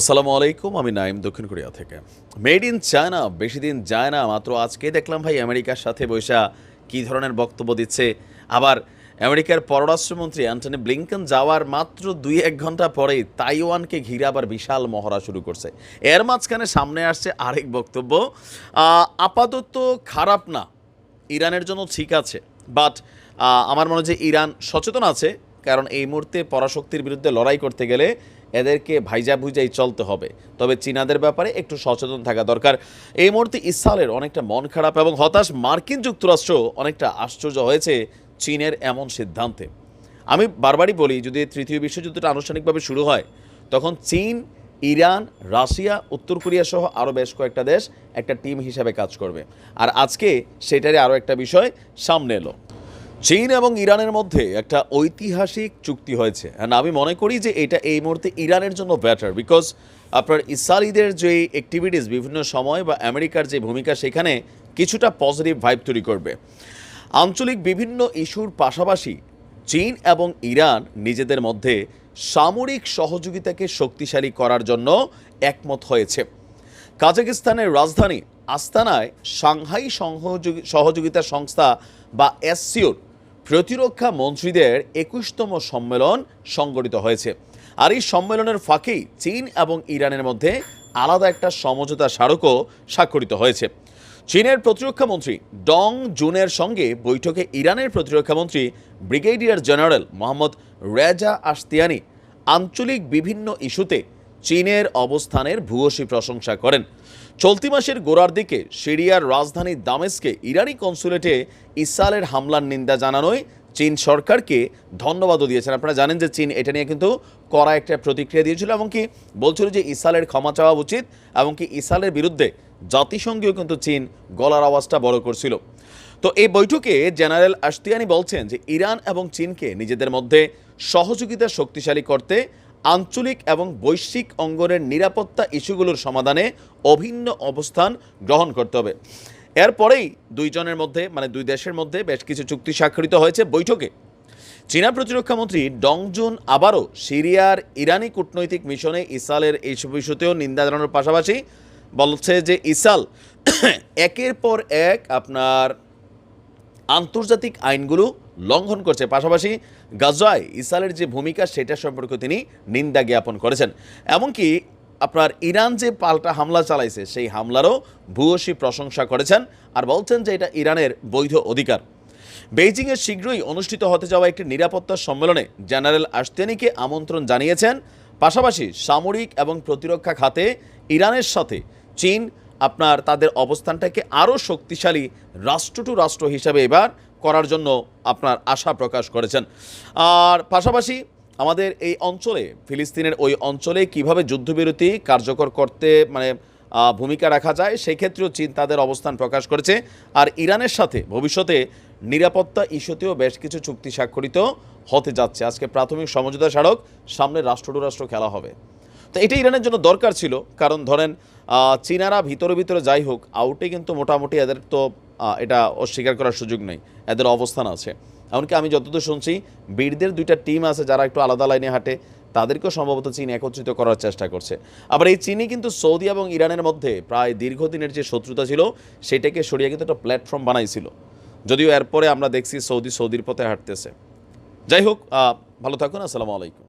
আসসালামু আলাইকুম, আমি নাইম দক্ষিণ কোরিয়া থেকে। মেড ইন চায়না, বেশি দিন যায় না, মাত্র আজকে দেখলাম ভাই আমেরিকার সাথে বৈশা কী ধরনের বক্তব্য দিচ্ছে। আবার আমেরিকার পররাষ্ট্রমন্ত্রী অ্যান্টনি ব্লিংকন যাওয়ার মাত্র দুই এক ঘণ্টা পরেই তাইওয়ানকে ঘিরে আবার বিশাল মহড়া শুরু করছে। এর মাঝখানে সামনে আসছে আরেক বক্তব্য আপাতত খারাপ না, ইরানের জন্য ঠিক আছে, বাট আমার মনে হয় যে ইরান সচেতন আছে, কারণ এই মুহূর্তে পরাশক্তির বিরুদ্ধে লড়াই করতে গেলে এদেরকে ভাইজা ভুইজাই চলতে হবে। তবে চীনাদের ব্যাপারে একটু সচেতন থাকা দরকার। এই মুহূর্তে ইসরায়েলের অনেকটা মন খারাপ এবং হতাশ মার্কিন যুক্তরাষ্ট্র অনেকটা আশ্চর্য হয়েছে চীনের এমন সিদ্ধান্তে। আমি বারবারই বলি, যদি তৃতীয় বিশ্বযুদ্ধটা আনুষ্ঠানিকভাবে শুরু হয়, তখন চীন, ইরান, রাশিয়া, উত্তর কোরিয়া সহ আরও বেশ কয়েকটা দেশ একটা টিম হিসাবে কাজ করবে। আর আজকে সেটারই আরও একটা বিষয় সামনে এলো। চীন এবং ইরানের মধ্যে একটা ঐতিহাসিক চুক্তি হয়েছে। অ্যান্ড আমি মনে করি যে এটা এই মুহূর্তে ইরানের জন্য বেটার বিকজ আপনার ইসরায়েলিদের যে অ্যাক্টিভিটিস বিভিন্ন সময় বা আমেরিকার যে ভূমিকা সেখানে কিছুটা পজিটিভ ভাইব তৈরি করবে। আঞ্চলিক বিভিন্ন ইস্যুর পাশাপাশি চীন এবং ইরান নিজেদের মধ্যে সামরিক সহযোগিতাকে শক্তিশালী করার জন্য একমত হয়েছে। কাজাকিস্তানের রাজধানী আস্তানায় সাংহাই সহযোগিতা সংস্থা বা এসসিওর প্রতিরক্ষা মন্ত্রীদের একুশতম সম্মেলন সংগঠিত হয়েছে। আর এই সম্মেলনের ফাঁকেই চীন এবং ইরানের মধ্যে আলাদা একটা সমঝোতা স্মারকও স্বাক্ষরিত হয়েছে। চীনের প্রতিরক্ষা মন্ত্রী ডং জুনের সঙ্গে বৈঠকে ইরানের প্রতিরক্ষা মন্ত্রী brigadier general Mohammad Reza Ashtiani আঞ্চলিক বিভিন্ন ইস্যুতে চীনের অবস্থানের ভূয়সী প্রশংসা করেন। চলতি মাসের গোড়ার দিকে সিরিয়ার রাজধানী দামেস্কে ইরানি কনসুলেটে ইসরায়েলের হামলার নিন্দা জানানোয় চীন সরকারকে ধন্যবাদও দিয়েছেন। আপনারা জানেন যে চীন এটা নিয়ে কিন্তু কড়া একটা প্রতিক্রিয়া দিয়েছিল এমনকি বলছিল যে ইসরায়েলের ক্ষমা চাওয়া উচিত এমনকি ইসরায়েলের বিরুদ্ধে জাতিসংঘেও কিন্তু চীন গলার আওয়াজটা বড় করছিল। তো এই বৈঠকে জেনারেল আশতিয়ানি বলছেন যে ইরান এবং চীনকে নিজেদের মধ্যে সহযোগিতা শক্তিশালী করতে আঞ্চলিক এবং বৈশ্বিক অঙ্গনের নিরাপত্তা ইস্যুগুলোর সমাধানে অভিন্ন অবস্থান গ্রহণ করতে হবে। এরপরেই দুইজনের মধ্যে মানে দুই দেশের মধ্যে বেশ কিছু চুক্তি স্বাক্ষরিত হয়েছে বৈঠকে। চীনা প্রতিরক্ষা মন্ত্রী ডংজুন আবারও সিরিয়ার ইরানি কূটনৈতিক মিশনে ইসরায়েলের এই সব ইস্যুতেও নিন্দা জানানোর পাশাপাশি বলছে যে ইসাল একের পর এক আপনার আন্তর্জাতিক আইনগুলো লঙ্ঘন করছে। পাশাপাশি গাজায় ইসরায়েলের যে ভূমিকা, সেটা সম্পর্কে তিনি নিন্দা জ্ঞাপন করেছেন। এমনকি আপনার ইরান যে পাল্টা হামলা চালাইছে, সেই হামলারও ভূয়সী প্রশংসা করেছেন আর বলছেন যে এটা ইরানের বৈধ অধিকার। বেইজিংয়ে শীঘ্রই অনুষ্ঠিত হতে যাওয়া একটি নিরাপত্তা সম্মেলনে জেনারেল আস্তেনিকে আমন্ত্রণ জানিয়েছেন। পাশাপাশি সামরিক এবং প্রতিরক্ষা খাতে ইরানের সাথে চীন আপনার তাদের অবস্থানটাকে আরও শক্তিশালী রাষ্ট্র টু রাষ্ট্র হিসাবে এবার করার জন্য আপনার আশা প্রকাশ করেছেন। আর পাশাপাশি আমাদের এই অঞ্চলে, ফিলিস্তিনের ওই অঞ্চলে কীভাবে যুদ্ধবিরতি কার্যকর করতে মানে ভূমিকা রাখা যায় সেই ক্ষেত্রেও চীন তাদের অবস্থান প্রকাশ করেছে। আর ইরানের সাথে ভবিষ্যতে নিরাপত্তা ইস্যুতেও বেশ কিছু চুক্তি স্বাক্ষরিত হতে যাচ্ছে। আজকে প্রাথমিক সমঝোতা স্মারক, সামনে রাষ্ট্র খেলা হবে। তো এটা ইরানের জন্য দরকার ছিল। কারণ ধরেন চীনারা ভিতরে ভিতরে যাই হোক আউটে কিন্তু মোটামুটি এদের তো এটা অস্বীকার করার সুযোগ নেই। এদের অবস্থান আছে। এমনকি আমি যতদূর শুনছি, বীরদের দুইটা টিম আছে যারা একটু আলাদা লাইনে হাঁটে, তাদেরকেও সম্ভবত চীন একত্রিত করার চেষ্টা করছে। আবার এই চীনই কিন্তু সৌদি এবং ইরানের মধ্যে প্রায় দীর্ঘদিনের যে শত্রুতা ছিল, সেটাকে সরিয়ে কিন্তু একটা প্ল্যাটফর্ম বানাইছিল। যদিও এরপরে আমরা দেখছি সৌদি সৌদির পথে হাঁটতেছে। যাই হোক ভালো থাকুন, আসসালামু আলাইকুম।